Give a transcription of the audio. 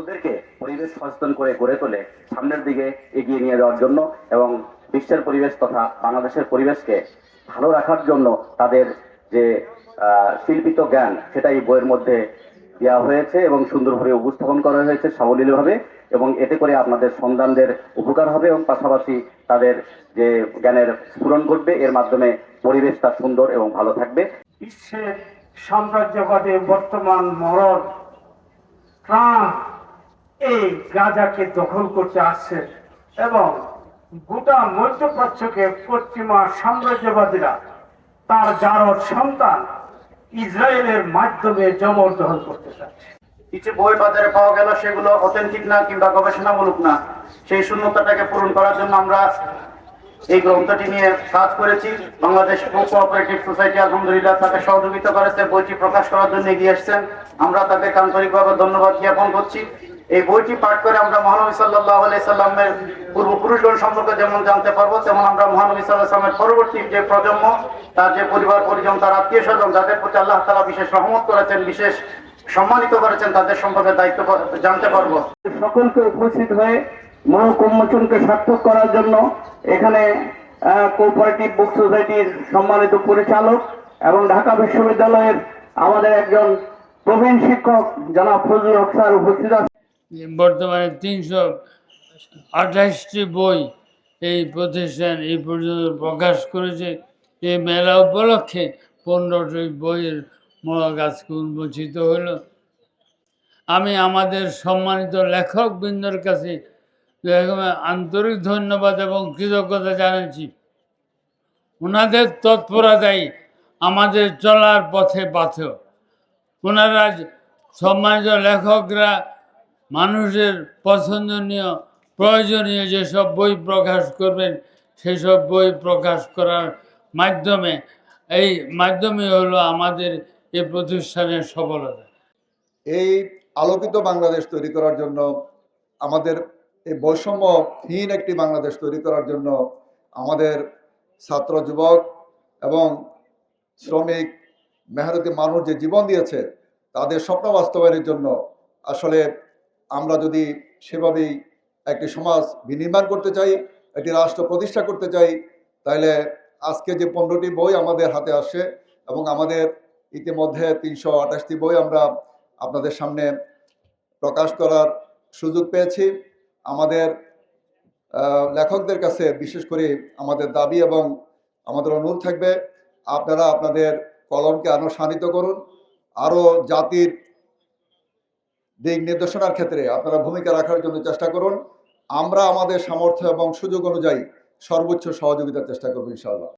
বড়দেরকে পরিবেশ সচেতন করে গড়ে তোলে, সামনের দিকে এগিয়ে নিয়ে যাওয়ার জন্য এবং বিশ্বের পরিবেশ তথা বাংলাদেশের পরিবেশকে ভালো রাখার জন্য তাদের যে শিল্পিত জ্ঞান সেটা এই বইয়ের মধ্যে দেওয়া হয়েছে এবং সুন্দরভাবে উপস্থাপন করা হয়েছে সাবলীলভাবে এবং এতে করে আপনাদের সন্তানদের উপকার হবে এবং পাশাপাশি তাদের যে জ্ঞানের স্ফুরণ ঘটবে, এর মাধ্যমে পরিবেশটা সুন্দর এবং ভালো থাকবে। বিশ্বের সাম্রাজ্যবাদে বর্তমান মরণ ট্রাম্প এই গাজাকে দখল করতে আসছে এবং গোটা মধ্যপ্রাচ্যকে পশ্চিমা সাম্রাজ্যবাদীরা, তার জারদ সন্তান ইসরায়েলের মাধ্যমে জবরদখল করতে চাচ্ছে। কিছু বই বাজারে পাওয়া গেল, সেগুলো অথেন্টিক না কিংবা গবেষণামূলক না। সেই শূন্যতাটাকে পূরণ করার জন্য আমরা এই গ্রন্থটি নিয়ে কাজ করেছি। বাংলাদেশ কোঅপারেটিভ সোসাইটি আলহামদুলিল্লাহ তাকে সহযোগিতা করেছে, বইটি প্রকাশ করার জন্য এগিয়ে এসেছেন। আমরা তাদেরকে আন্তরিকভাবে ধন্যবাদ জ্ঞাপন করছি। এই বইটি পাঠ করে আমরা মহানবী সাল্লাহ সাল্লামের পূর্বপুরুষগণ সম্পর্কে যেমন জানতে পারব, তেমন আমরা মহানবী সাল্লাহ সাল্লামের পরবর্তী যে প্রজন্ম, তার যে পরিবার, পরিজন, তার আত্মীয় স্বজন, যাদের প্রতি আল্লাহ তালা বিশেষ রহমত করেছেন, বিশেষ সম্মানিত করেছেন, তাদের সম্পর্কে দায়িত্ব জানতে পারব। সকলকে উপস্থিত হয়ে মহকুম্মোচনকে সার্থক করার জন্য এখানে কোঅপারেটিভ বুক সোসাইটির সম্মানিত পরিচালক এবং ঢাকা বিশ্ববিদ্যালয়ের আমাদের একজন প্রবীণ শিক্ষক জনাব ফজলুল হক উপস্থিত বর্তমানে তিনশো আঠাশটি বই এই প্রতিষ্ঠান এই পর্যন্ত প্রকাশ করেছে। এই মেলা উপলক্ষে পনেরোটি বইয়ের মূলক আজকে উন্মোচিত হলো। আমি আমাদের সম্মানিত লেখক লেখকবৃন্দর কাছে আন্তরিক ধন্যবাদ এবং কৃতজ্ঞতা জানাচ্ছি। ওনাদের তৎপরতাই আমাদের চলার পথে পাথেও ওনারা সম্মানিত লেখকরা মানুষের পছন্দনীয়, প্রয়োজনীয় যেসব বই প্রকাশ করবেন, সেসব বই প্রকাশ করার মাধ্যমে, এই মাধ্যমে হলো আমাদের এই প্রতিষ্ঠানের সফলতা। এই আলোকিত বাংলাদেশ তৈরি করার জন্য, আমাদের এই বৈষম্যহীন একটি বাংলাদেশ তৈরি করার জন্য আমাদের ছাত্র যুবক এবং শ্রমিক, মেহনতি মানুষ যে জীবন দিয়েছে, তাদের স্বপ্ন বাস্তবায়নের জন্য আসলে আমরা যদি সেভাবেই একটি সমাজ বিনির্মাণ করতে চাই, একটি রাষ্ট্র প্রতিষ্ঠা করতে চাই, তাহলে আজকে যে পনেরোটি বই আমাদের হাতে আসে এবং আমাদের ইতিমধ্যে তিনশো আঠাশটি বই আমরা আপনাদের সামনে প্রকাশ করার সুযোগ পেয়েছি। আমাদের লেখকদের কাছে বিশেষ করে আমাদের দাবি এবং আমাদের অনুরোধ থাকবে, আপনারা আপনাদের কলমকে অনুসানিত করুন। আরও জাতির দিক নির্দেশনার ক্ষেত্রে আপনারা ভূমিকা রাখার জন্য চেষ্টা করুন। আমরা আমাদের সামর্থ্য এবং সুযোগ অনুযায়ী সর্বোচ্চ সহযোগিতার চেষ্টা করব ইনশাআল্লাহ।